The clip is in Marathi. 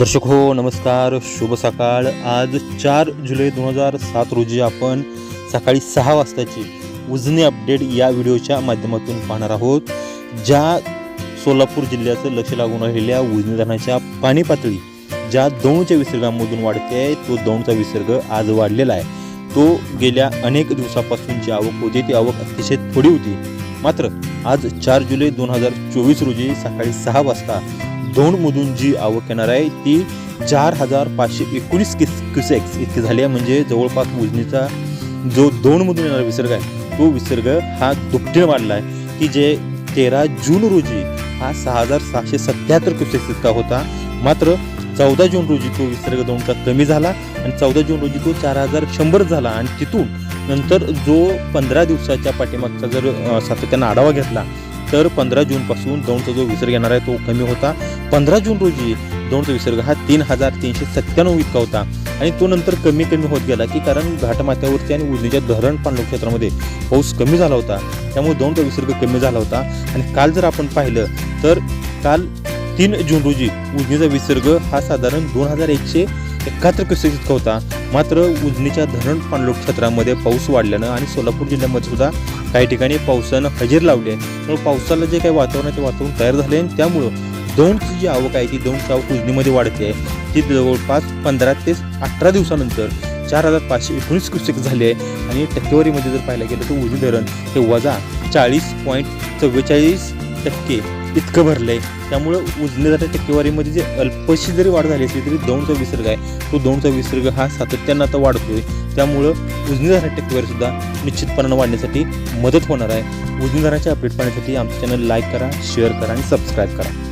दर्शक हो नमस्कार. शुभ सकाळ. आज चार जुलै दोन हजार सात रोजी आपण सकाळी सहा वाजताची उजनी अपडेट या व्हिडिओच्या माध्यमातून पाहणार आहोत ज्या सोलापूर जिल्ह्याचं लक्ष लागून राहिलेल्या उजनी धरणाच्या पाणी पातळी ज्या दौंडच्या विसर्गामधून वाढते आहे तो दौंडचा विसर्ग आज वाढलेला आहे. तो गेल्या अनेक दिवसापासून जी आवक होती ती आवक अतिशय थोडी होती. मात्र आज चार जुलै दोन हजार चोवीस रोजी सकाळी सहा वाजता दौंडमधून जी आवक येणार आहे ती चार हजार पाचशे एकोणीस किस क्युसेक्स इतकी झाली आहे. म्हणजे जवळपास मोजणीचा जो दौंडमधून येणारा विसर्ग आहे तो विसर्ग हा दुपटीने वाढला आहे की जे तेरा जून रोजी हा सहा हजार सहाशे सत्याहत्तर क्युसेक्स इतका होता. मात्र चौदा जून रोजी तो विसर्ग दौंडचा कमी झाला आणि चौदा जून रोजी तो चार हजार शंभर झाला. आणि तिथून नंतर जो पंधरा दिवसाच्या पाठीमागचा जर सातत्यानं आढावा घेतला तर पंधरा जूनपासून दौंडचा जो विसर्ग येणार आहे तो कमी होता. पंधरा जून रोजी दौंडचा विसर्ग हा तीन हजार तीनशे सत्त्याण्णव इतका होता. आणि तो नंतर कमी कमी होत गेला की कारण घाटमाथ्यावरती आणि उजनीच्या धरण पाणलोक क्षेत्रामध्ये पाऊस कमी झाला होता. त्यामुळे दौंडचा विसर्ग कमी झाला होता. आणि काल जर आपण पाहिलं तर काल तीन जून रोजी उजनीचा विसर्ग हा साधारण दोन हजार एकशे एकाहत्तर क्युसेक इतका होता. मात्र उजनीच्या धरण पाणलोट क्षेत्रामध्ये पाऊस वाढल्यानं आणि सोलापूर जिल्ह्यामध्ये सुद्धा काही ठिकाणी पावसानं हजेर लावली आहे. त्यामुळे पावसाला जे काही वातावरण आहे ते वातावरण तयार झाले आणि त्यामुळं दौंडची जी आवक आहे ती दौंडची आवक उजनीमध्ये वाढते आहे. ती जवळपास पंधरा ते अठरा दिवसानंतर चार हजार पाचशे एकोणीस क्युसेक झाली आहे. आणि टक्केवारीमध्ये जर पाहायला गेलं तर उजनी धरण हे वजा चाळीस पॉईंट चव्वेचाळीस टक्के इतकं भरलं आहे त्यामुळं उजनीदाच्या टक्केवारीमध्ये जे अल्पशी जरी वाढ झाली असली तरी दौंडचा विसर्ग आहे. तो दौंडचा विसर्ग हा सातत्यानं आता वाढतोय. त्यामुळं उजनी टक्केवारीसुद्धा टक्केवारी सुद्धा निश्चितपणानं वाढण्यासाठी मदत होणार आहे. उजनी अपडेट पाहण्यासाठी आमचं चॅनल लाईक करा शेअर करा आणि सबस्क्राईब करा.